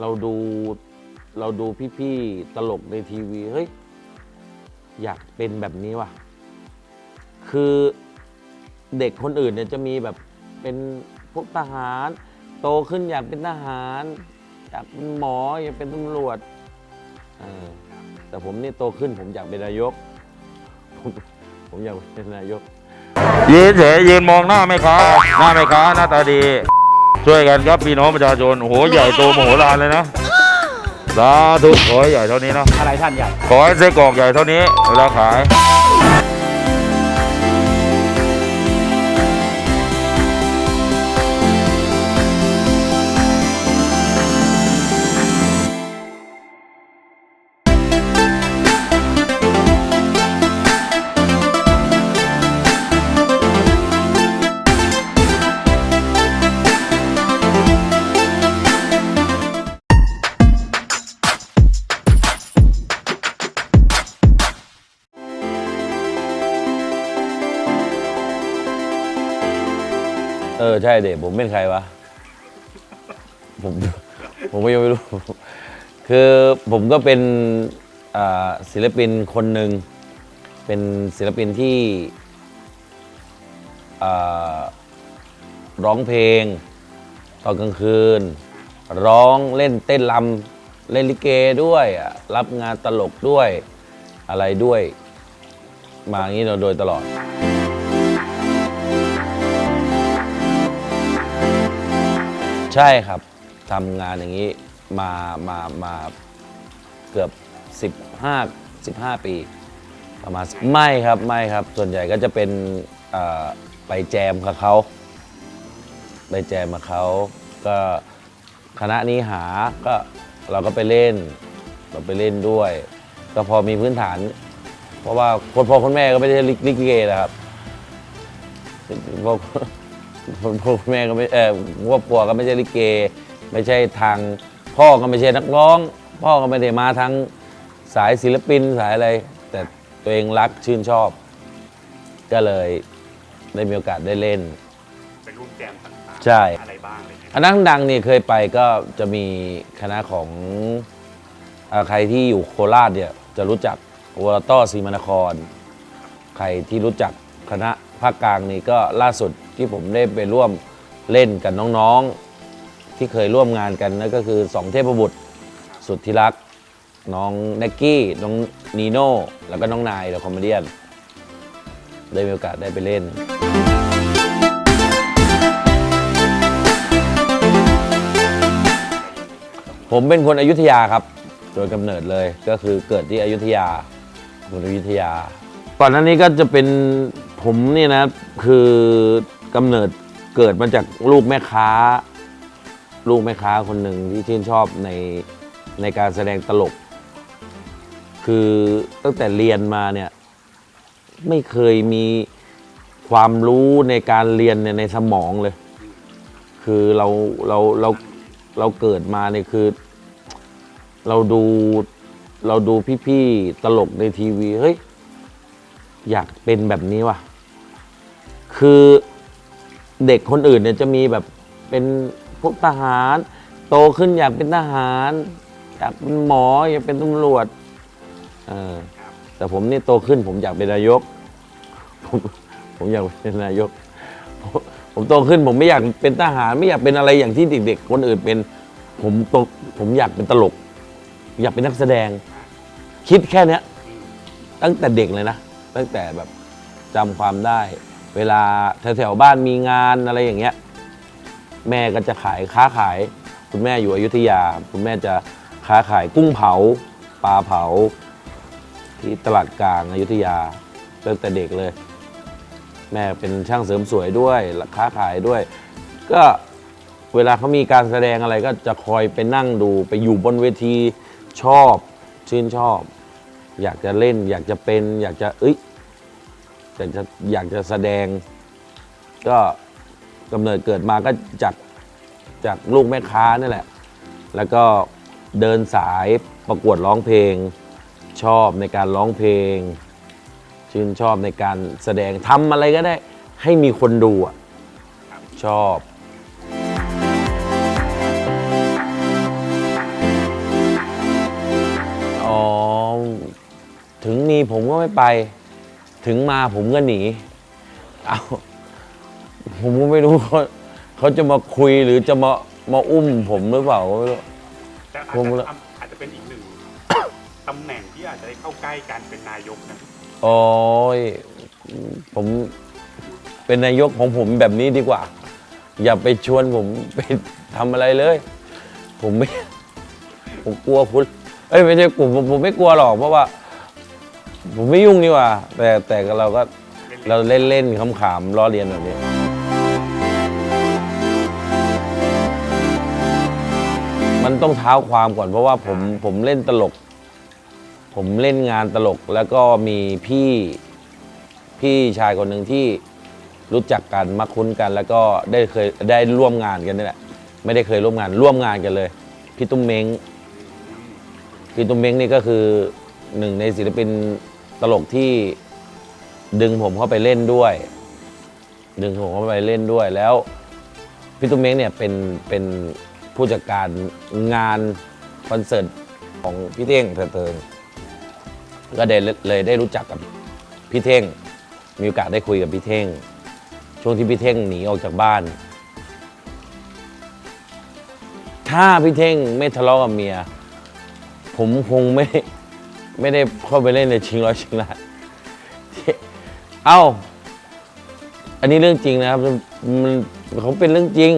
เราดูเราดูพี่ๆตลกในทีวีเฮ้ยอยากเป็นแบบนี้ว่ะ คือเด็กคนอื่นเนี่ยจะมีแบบเป็นพวกทหาร โตขึ้นอยากเป็นทหาร อยากเป็นหมออยากเป็นตำรวจแต่ผมนี่โตขึ้นผมอยากเป็นนายก ผมผมอยากเป็นนายกยืนเฉยยืนมองหน้าแม่ค้าหน้าแม่ค้าหน้าตาดี ช่วยกันครับพี่น้องประชาชนโอ้โหใหญ่โตมโหฬารเลยนะสาธุขอให้ใหญ่เท่านี้นะอะไรท่านใหญ่ ขอให้ไส้กรอกใหญ่เท่านี้เวลาขาย ใช่เด็กผมเป็นใครวะ ผมผมก็ยังไม่รู้ คือผมก็เป็นศิลปินคนหนึ่ง เป็นศิลปินที่ร้องเพลง ตอนกลางคืน ร้องเล่นเต้นรำเล่นลิเกด้วย รับงานตลกด้วยอะไรด้วย มาอย่างนี้เราโดยตลอด ใช่ครับทำงานอย่างนี้มามามาเกือบ 15 15 ปีประมาณไม่ครับไม่ครับ ส่วนใหญ่ก็จะเป็นไปแจมกับเขาไปแจมกับเขาก็คณะนี้หาก็เราก็ไปเล่น เราไปเล่นด้วย ก็พอมีพื้นฐาน เพราะว่าคนพ่อคนแม่ก็ไม่ได้ลิเกนะครับ พ่อพ่อคุณแม่ก็ไม่เออครอบครัวก็ไม่ใช่ลิเก ไม่ใช่ทาง พ่อก็ไม่ใช่นักร้อง พ่อก็ไม่ได้มาทางสายศิลปินสายอะไร แต่ตัวเองรักชื่นชอบ ก็เลยได้มีโอกาสได้เล่น เป็นรูปแจมต่างใช่ๆอะไรบ้างอะไรเงี้ยอันนั้นดังนี่เคยไปก็จะมีคณะของอาใครที่อยู่โคราชเนี่ยจะรู้จักวอลต้อซีมานคร ใครที่รู้จักคณะภาคกลางนี่ก็ล่าสุด ที่ผมได้ไปร่วมเล่นกับน้องๆ ที่เคยร่วมงานกันนั่นก็คือสองเทพบุตรสุดที่รัก น้องเน็กกี้ น้องนีโน่ แล้วก็น้องนายเดอะคอมเมดี้ได้มีโอกาสได้ไปเล่นผมเป็นคนอยุธยาครับ โดยกำเนิดเลยก็คือเกิดที่อยุธยาคนอยุธยา ก่อนหน้านี้ก็จะเป็นผมเนี่ยนะคือ กำเนิดเกิดมาจากลูกแม่ค้า ลูกแม่ค้าคนหนึ่งที่ชื่นชอบในในการแสดงตลก คือตั้งแต่เรียนมาเนี่ยไม่เคยมีความรู้ในการเรียนเนี่ยในสมองเลย คือเราเราเราเราเกิดมาเนี่ยคือ เราดูเราดูพี่ๆตลกในทีวีเฮ้ยอยากเป็นแบบนี้ว่ะ คือ เด็กคนอื่นเนี่ยจะมีแบบเป็นพวกทหาร โตขึ้นอยากเป็นทหาร อยากเป็นหมออยากเป็นตำรวจเออแต่ผมนี่โตขึ้น ผมอยากเป็นนายก ผมผมอยากเป็นนายก ผมโตขึ้นผมไม่อยากเป็นทหาร ไม่อยากเป็นอะไรอย่างที่เด็กๆคนอื่นเป็น ผมโตผมอยากเป็นตลก อยากเป็นนักแสดง คิดแค่เนี้ยตั้งแต่เด็กเลยนะ ตั้งแต่แบบจำความได้ เวลาแถวๆบ้านมีงานอะไรอย่างเงี้ย แม่ก็จะขายค้าขาย คุณแม่อยู่อยุธยา คุณแม่จะค้าขายกุ้งเผา ปลาเผา ที่ตลาดกลางอยุธยาตั้งแต่เด็กเลย แม่เป็นช่างเสริมสวยด้วยค้าขายด้วย ก็เวลาเขามีการแสดงอะไรก็จะคอยไปนั่งดูไปอยู่บนเวทีชอบชื่นชอบ อยากจะเล่น อยากจะเป็น อยากจะเอ้ย อยากจะอยากจะแสดง ก็กำเนิดเกิดมาก็จากจากลูกแม่ค้านี่แหละ แล้วก็เดินสายประกวดร้องเพลง ชอบในการร้องเพลง ชื่นชอบในการแสดงทำอะไรก็ได้ ให้มีคนดูชอบอ๋อถึงมีผมก็ไม่ไป ถึงมาผมก็หนี เอาผมก็ไม่รู้เขาเขาจะมาคุยหรือจะมามาอุ้มผมหรือเปล่าก็ไม่รู้ แต่อาจผมจะอาจจะเป็นอีกหนึ่ง ตำแหน่งที่อาจจะได้เข้าใกล้การเป็นนายกนะโอ้ยผมเป็นนายกของผมแบบนี้ดีกว่า อย่าไปชวนผมไปทำอะไรเลย ผมไม่ ผมกลัวคุณ เอ้ยไม่ใช่ผมผมผมไม่กลัวหรอกเพราะว่า ผมไม่ยุ่งนี่ว่า แต่แต่เราก็เราเล่นเล่นๆขำๆล้อเลียนแบบนี้มันต้องเท้าความก่อนเพราะว่าผมผมเล่นตลก ผมเล่นงานตลกแล้วก็มีพี่พี่ชายคนหนึ่งที่รู้จักกันมาคุ้นกัน แล้วก็ได้เคยได้ร่วมงานกันนี่แหละไม่ได้เคยร่วมงานร่วมงานกันเลย พี่ตุ้มเม้งพี่ตุ้มเม้งนี่ก็คือหนึ่งในศิลปิน ตลกที่ดึงผมเข้าไปเล่นด้วย ดึงผมเข้าไปเล่นด้วยแล้วพี่ตุ้มเม้งเนี่ยเป็นเป็นผู้จัดการงานคอนเสิร์ตของพี่เท่งเถิดเทิงก็ได้เลยได้รู้จักกับพี่เท่ง มีโอกาสได้คุยกับพี่เท่ง ช่วงที่พี่เท่งหนีออกจากบ้าน ถ้าพี่เท่งไม่ทะเลาะกับเมีย ผมคงไม่ ไม่ได้เข้าไปเล่นในชิงร้อยชิงล้านเอ้า อันนี้เรื่องจริงนะครับมันเขาเป็นเรื่องจริง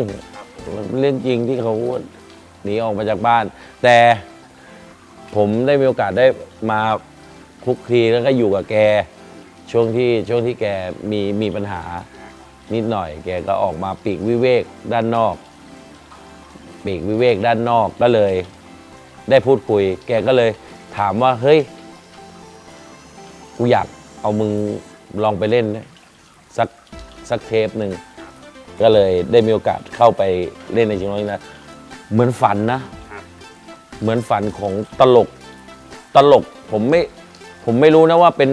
มันเป็นเรื่องจริงที่เขาหนีออกมาจากบ้าน แต่ผมได้มีโอกาสได้มาคลุกคลีแล้วก็อยู่กับแก ช่วงที่ช่วงที่แกมีมีปัญหานิดหน่อย แกก็ออกมาปีกวิเวกด้านนอก ปีกวิเวกด้านนอกก็เลย ได้พูดคุย แกก็เลย ถามว่าเฮ้ย กูอยากเอามึงลองไปเล่นนะสักสักเทปหนึ่ง ก็เลยได้มีโอกาสเข้าไปเล่นในชิงร้อยนะ เหมือนฝันนะ เหมือนฝันของตลกตลกผมไม่ผมไม่รู้นะว่าเป็น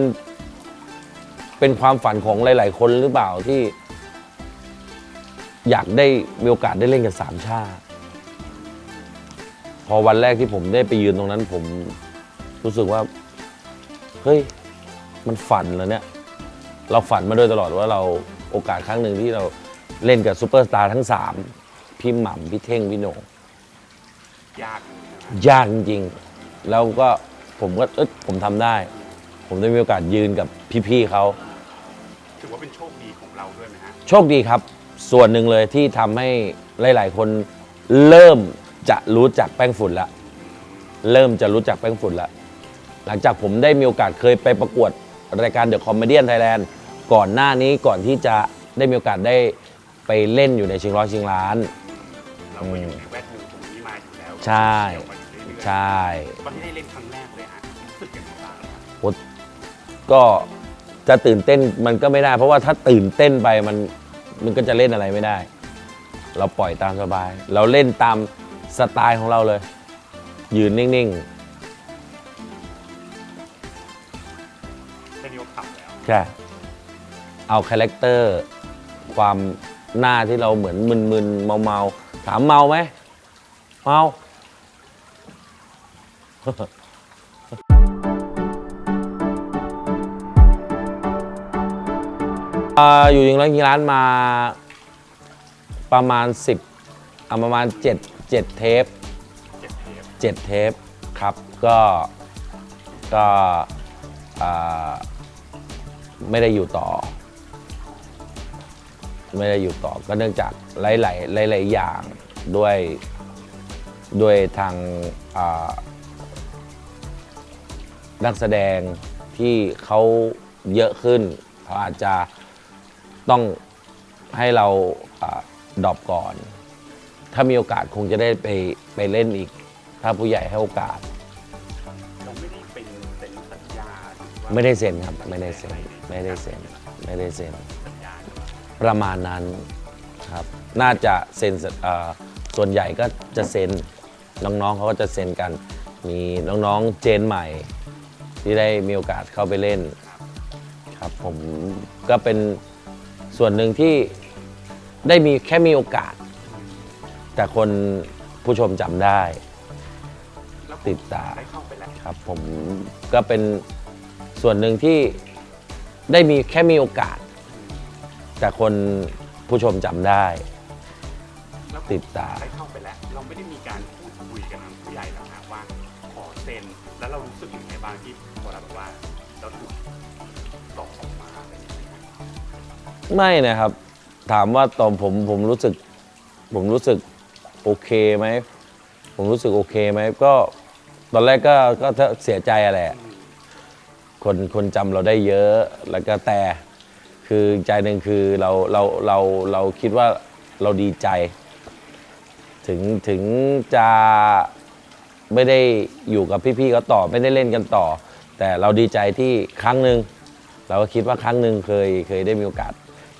เป็นความฝันของหลาย ๆ คนหรือเปล่าที่ อยากได้มีโอกาสได้เล่นกับสามชาติพอวันแรกที่ผมได้ไปยืนตรงนั้นผม รู้สึกว่า เฮ้ย มันฝันแล้วเนี่ย เราฝันมาโดยตลอดว่าเราโอกาสครั้งหนึ่งที่เราเล่นกับซูเปอร์สตาร์ทั้งสามพี่หม่ำพี่เท่งพี่โหน่งยากอยู่นะยากจริงๆ แล้วก็ผมก็เอยผมทำได้ ผมได้มีโอกาสยืนกับพี่ๆเขาถือว่าเป็นโชคดีของเราด้วยไหมฮะโชคดีครับ ส่วนหนึ่งเลยที่ทำให้หลาย ๆ คนเริ่มจะรู้จักแป้งฝุ่นละ เริ่มจะรู้จักแป้งฝุ่นละ หลังจากผมได้มีโอกาสเคยไปประกวดรายการ The Comedian Thailand ก่อนหน้านี้ก่อนที่จะได้มีโอกาสได้ไปเล่นอยู่ในชิงร้อยชิงล้าน เราก็อยู่ในแวดวงตรงนี้มาอยู่แล้วใช่เที่ยวมาอยู่เรื่อยๆใช่ตอนที่ได้เล่นครั้งแรกเลยฮะรู้สึกยังไงบ้างครับโอ๊ยก็จะตื่นเต้นมันก็ไม่ได้ เพราะว่าถ้าตื่นเต้นไปมันมันก็จะเล่นอะไรไม่ได้ เราปล่อยตามสบาย เราเล่นตามสไตล์ของเราเลย ยืนนิ่ง แค่นี้ก็ขับแล้วๆใช่ เอาคาแรคเตอร์ความหน้าที่เราเหมือนมึนๆเมาๆถามเมาไหมเมา อ่าอยู่ยิงร้อยยิงล้านมาประมาณ 10อะประมาณ 7 7 เทป เจ็ดเทป7 เทปครับ ก็ก็อ่า ไม่ได้อยู่ต่อ ไม่ได้อยู่ต่อ ก็เนื่องจากหลายๆหลายๆอย่างด้วยด้วยทางนักแสดงที่เขาเยอะขึ้นเขาอาจจะต้องให้เราดรอปก่อน ถ้ามีโอกาสคงจะได้ไปไปเล่นอีก ถ้าผู้ใหญ่ให้โอกาส เราไม่ได้เป็นเซ็นสัญญา ไม่ได้เซ็นครับ ไม่ได้เซ็น ไม่ได้เซ็นไม่ได้เซ็นประมาณนั้นครับน่าจะเซ็นส่วนใหญ่ก็จะเซ็นน้องๆเขาก็จะเซ็นกัน มีน้องๆเจนใหม่ ที่ได้มีโอกาสเข้าไปเล่นครับผมก็เป็นส่วนหนึ่งที่ได้มีแค่มีโอกาส แต่คนผู้ชมจำได้ ติดตาครับผมก็เป็นส่วนหนึ่งที่ ได้มีแค่มีโอกาส แต่คนผู้ชมจำได้ แล้วติดตามได้เข้าไปแล้ว เราไม่ได้มีการพูดคุยกันทางผู้ใหญ่แล้วนะว่าขอเซ็น แล้วเรารู้สึกยังไงบ้างที่พอเราแบบว่าเราถูกตอกออกมาอะไรอย่างเงี้ยไม่นะครับ ถามว่าตอนผมผมรู้สึก ผมรู้สึกโอเคไหม ผมรู้สึกโอเคไหมก็ตอนแรกก็ก็เสียใจอะแหละ คนคนจำเราได้เยอะแล้วก็แต่คือใจหนึ่งคือเราเราเราเราคิดว่าเราดีใจ ถึงถึงจะไม่ได้อยู่กับพี่ๆเขาต่อไม่ได้เล่นกันต่อ แต่เราดีใจที่ครั้งหนึ่งเราก็คิดว่าครั้งหนึ่งเคยเคยได้มีโอกาส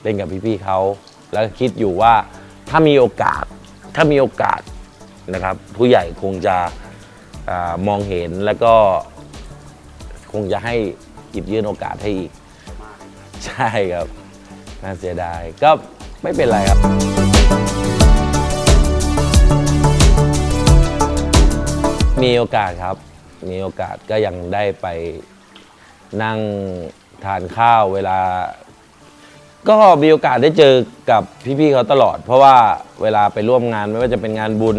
เล่นกับพี่ๆเขา แล้วคิดอยู่ว่าถ้ามีโอกาสถ้ามีโอกาสนะครับ ผู้ใหญ่คงจะอมองเห็นแล้วก็ คงจะให้หยิบยื่นโอกาสให้อีก ใช่ครับ น่าเสียดาย ก็ไม่เป็นไรครับ มีโอกาสครับ มีโอกาสก็ยังได้ไปนั่งทานข้าวเวลา ก็มีโอกาสได้เจอกับพี่ๆเขาตลอด เพราะว่าเวลาไปร่วมงานไม่ว่าจะเป็นงานบุญ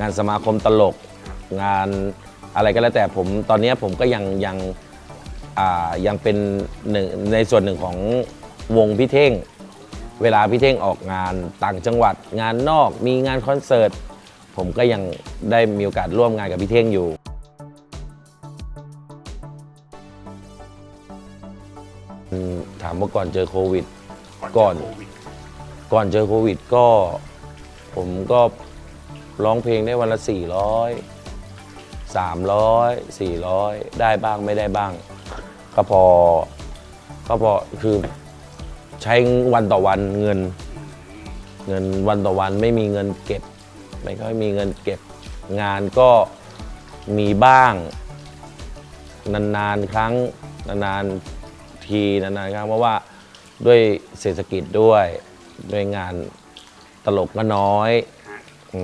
งานสมาคมตลก งาน อะไรก็แล้วแต่ผมตอนนี้ผมก็ยังยังยังเป็นหนึ่งในส่วนหนึ่งของวงพี่เท่ง เวลาพี่เท่งออกงานต่างจังหวัด งานนอกมีงานคอนเสิร์ตผมก็ยังได้มีโอกาสร่วมงานกับพี่เท่งอยู่อืมถามว่าก่อนเจอโควิด ก่อนก่อนเจอโควิดก็ผมก็ร้องเพลงได้วันละ400 300 400 ได้บ้างไม่ได้บ้าง ก็พอก็พอคือใช้วันต่อวันเงิน เงินวันต่อวันไม่มีเงินเก็บ ไม่ค่อยมีเงินเก็บงานก็มีบ้าง นานๆครั้งนานๆทีนานๆครั้งเพราะว่าด้วยเศรษฐกิจด้วยด้วยงานตลกก็น้อยอ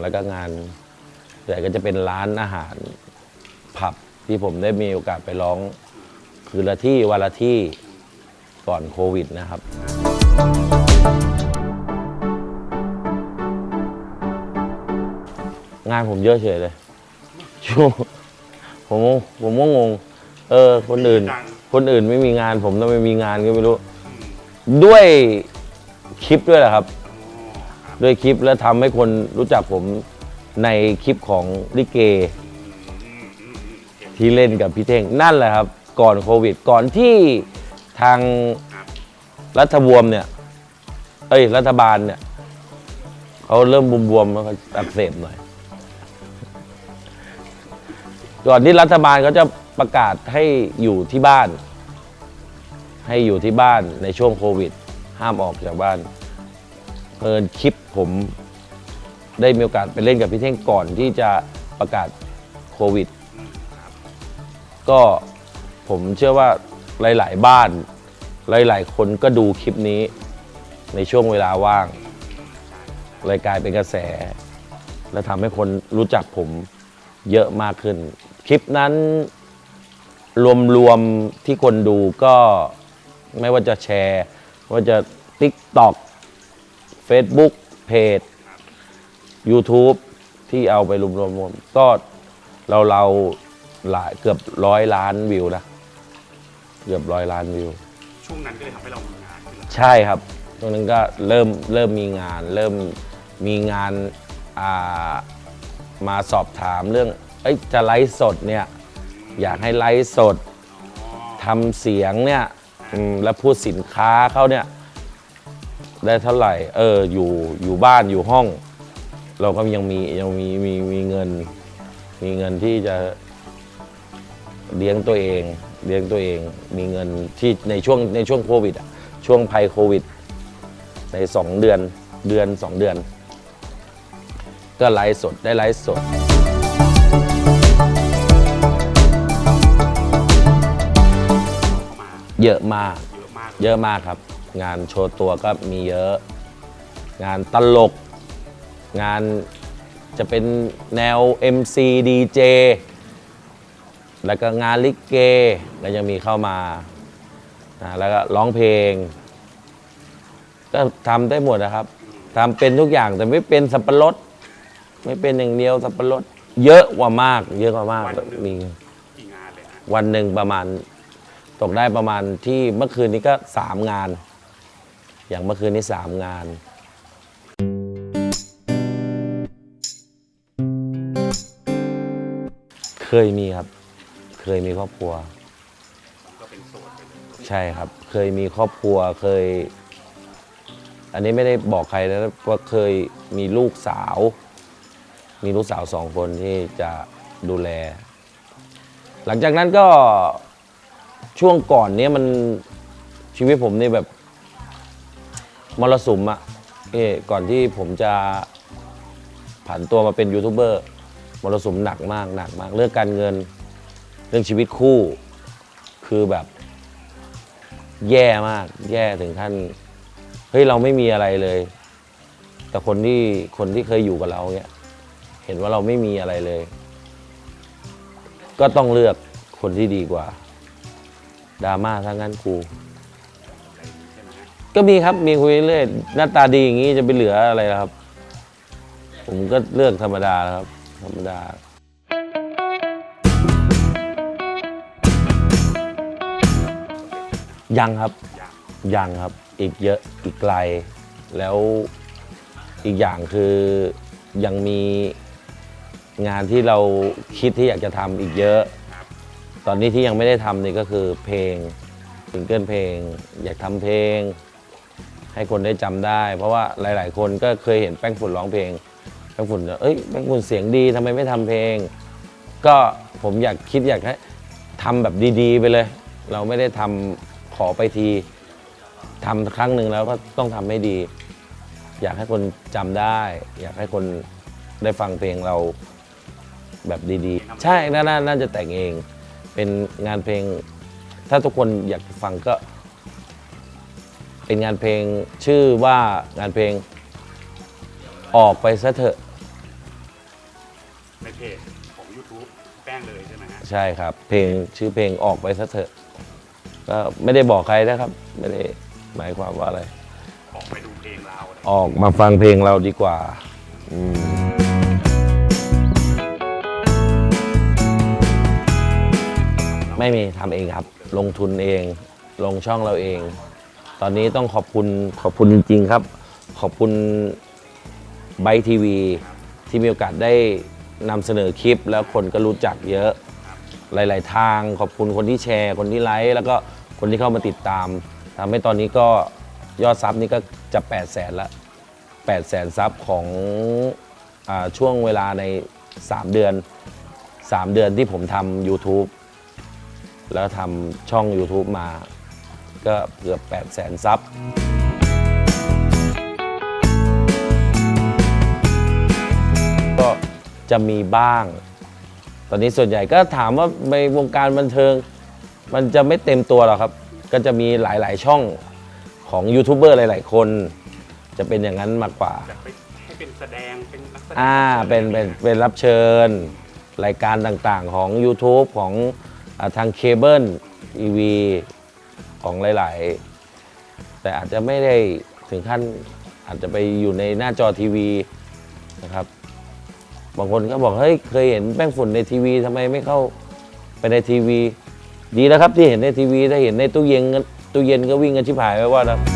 แล้วก็งาน ใหญ่ก็จะเป็นร้านอาหารผับที่ผมได้มีโอกาสไปร้อง คือละที่วันละที่ก่อนโควิดนะครับ งานผมเยอะเฉยเลยช่วงผมผมก็งง เออ คนอื่น คนอื่นไม่มีงาน ผมทำไมมีงานก็ไม่รู้ ด้วยคลิปด้วยแหละครับอ๋อครับด้วยคลิปแล้วทำให้คนรู้จักผม ในคลิปของลิเก ที่เล่นกับพี่เท่งนั่นแหละครับ ก่อนโควิด ก่อนที่ทางรัฐบวมเนี่ย เอ้ย รัฐบาลเนี่ยเขาเริ่มบวมๆแล้วก็อักเสบหน่อย ก่อนที่รัฐบาลเขาจะประกาศให้อยู่ที่บ้าน ให้อยู่ที่บ้านในช่วงโควิด ห้ามออกจากบ้านเพิ่นคลิปผม ได้มีโอกาสไปเล่นกับพี่เท่งก่อนที่จะประกาศโควิดอืมครับก็ผมเชื่อว่าหลาย ๆ บ้าน หลาย ๆ คนก็ดูคลิปนี้ในช่วงเวลาว่างเลยกลายเป็นกระแส และทำให้คนรู้จักผมเยอะมากขึ้น คลิปนั้นรวม ๆ ที่คนดูก็ไม่ว่าจะแชร์ไม่ว่าจะ TikTok Facebook เพจ YouTube ที่เอาไปรวมๆก็เราเราๆหลายเกือบร้อยล้านวิวนะเกือบร้อยล้านวิว ช่วงนั้นก็เลยทำให้เรามีงานขึ้นแล้วใช่ครับ ตรงนั้นก็เริ่มเริ่มมีงาน เริ่มมีงานอ่ามาสอบถามเรื่องเอ้ยจะไลฟ์สดเนี่ยอยากให้ไลฟ์สดอ๋อทำเสียงเนี่ยอืมแล้วพูดสินค้าเขาเนี่ยได้เท่าไหร่ เอออยู่อยู่บ้านอยู่ห้อง เราก็ยังมียังมีมีมีเงิน มีเงินที่จะเลี้ยงตัวเอง เลี้ยงตัวเอง มีเงินที่ในช่วงในช่วงโควิดอะช่วงภัยโควิด ในสองเดือนเดือนสองเดือน ก็ไลฟ์สดได้ไลฟ์สดเข้ามาเยอะมากเยอะมาก เยอะมากครับ งานโชว์ตัวก็มีเยอะ งานตลก งานจะเป็นแนว MC DJ แล้วก็งานลิเกก็ยังมีเข้ามานะแล้วก็ร้องเพลง ก็ทำได้หมดนะครับทำเป็นทุกอย่างแต่ไม่เป็นสับปะรดไม่เป็นอย่างเดียวสับปะรดเยอะกว่ามาก เยอะกว่ามากวันหนึ่ง มีกี่งานเลยฮะวันหนึ่งประมาณ ตกได้ประมาณที่เมื่อคืนนี้ก็สามงาน อย่างเมื่อคืนนี้สามงาน ยมีครับ เคยมีครอบครัวก็เป็นโสดใช่ครับ เคยมีครอบครัวเคย อันนี้ไม่ได้บอกใครนะว่าเคยมีลูกสาว มีลูกสาวสองคนที่จะดูแล หลังจากนั้นก็ช่วงก่อนเนี้ยมันชีวิตผมนี่แบบมรสุมอะเอก่อนที่ผมจะผันตัวมาเป็นยูทูบเบอร์ มรสุมหนักมากหนักมาก เรื่องการเงินเรื่องชีวิตคู่คือแบบ แย่มาก แย่ถึงขั้นเฮ้ยเราไม่มีอะไรเลย แต่คนที่คนที่เคยอยู่กับเราเนี่ยเห็นว่าเราไม่มีอะไรเลย ก็ต้องเลือกคนที่ดีกว่าดราม่าทั้งนั้นกูอะไรอย่างนี้ใช่ไหมฮะก็มีครับมีคุยเรื่อยหน้าตาดีอย่างนี้จะไปเหลืออะไรล่ะครับ ผมก็เลือกธรรมดาครับ ธรรมดายังครับ ยังครับ อีกเยอะอีกไกล แล้วอีกอย่างคือยังมีงานที่เราคิดที่อยากจะทำอีกเยอะ ตอนนี้ที่ยังไม่ได้ทำนี่ก็คือเพลงซิงเกิลเพลง อยากทำเพลง ให้คนได้จำได้ เพราะว่าหลาย ๆ คนก็เคยเห็นแป้งฝุ่นร้องเพลง แป้งฝุ่นเอ้ยแป้งฝุ่นเสียงดีทำไมไม่ทำเพลง ก็ผมอยากคิดอยากให้ทำแบบดีๆ ไปเลย เราไม่ได้ทำขอไปทีทำครั้งหนึ่งแล้วก็ต้องทำให้ดี อยากให้คนจำได้ อยากให้คนได้ฟังเพลงเราแบบดีๆ ใช่นานาน่าจะแต่งเอง เป็นงานเพลง ถ้าทุกคนอยากฟังก็ เป็นงานเพลงชื่อว่างานเพลงออกไปซะเถอะ เพจของ YouTube แป้งเลยใช่ไหมฮะใช่ครับ เพลงชื่อเพลงออกไปซะเถอะ ก็ไม่ได้บอกใครนะครับ ไม่ได้หมายความว่าอะไร ออกไปดูเพลงเราอะไรออกมาฟังเพลงเราดีกว่าอืมไม่มีทำเองครับ ลงทุนเอง ลงช่องเราเอง ตอนนี้ต้องขอบคุณขอบคุณจริงๆครับ ขอบคุณไบทีวีที่มีโอกาสได้ นำเสนอคลิปแล้วคนก็รู้จักเยอะ หลาย ๆ ทางขอบคุณคนที่แชร์คนที่ไลค์แล้วก็คนที่เข้ามาติดตามทำให้ตอนนี้ก็ยอดซับนี่ก็จะ 8 0 0แสนละ8แสนซับของอาช่วงเวลาใน 3 เดือน 3 เดือนที่ผมทำ YouTube แล้วทำช่อง YouTube มา ก็เกือบ8แสนซับ จะมีบ้าง ตอนนี้ส่วนใหญ่ก็ถามว่าในวงการบันเทิง มันจะไม่เต็มตัวหรอกครับ ก็จะมีหลาย ๆ ช่องของยูทูบเบอร์หลาย ๆ คน จะเป็นอย่างนั้นมากกว่า แบบไปให้เป็นแสดงเป็นนักแสดงอ่า เป็น เป็น เป็นรับเชิญ รายการต่างๆของ YouTube ของอาทางเคเบิลทีวีของหลาย ๆ แต่อาจจะไม่ได้ถึงขั้นอาจจะไปอยู่ในหน้าจอทีวีนะครับ บางคนก็บอกเฮ้ยเคยเห็นแป้งฝุ่นในทีวีทำไมไม่เข้าไปในทีวี ดีแล้วครับที่เห็นในทีวีถ้าเห็นในตู้เย็นก็ตู้เย็นก็วิ่งกันชิบหายไปว่านะ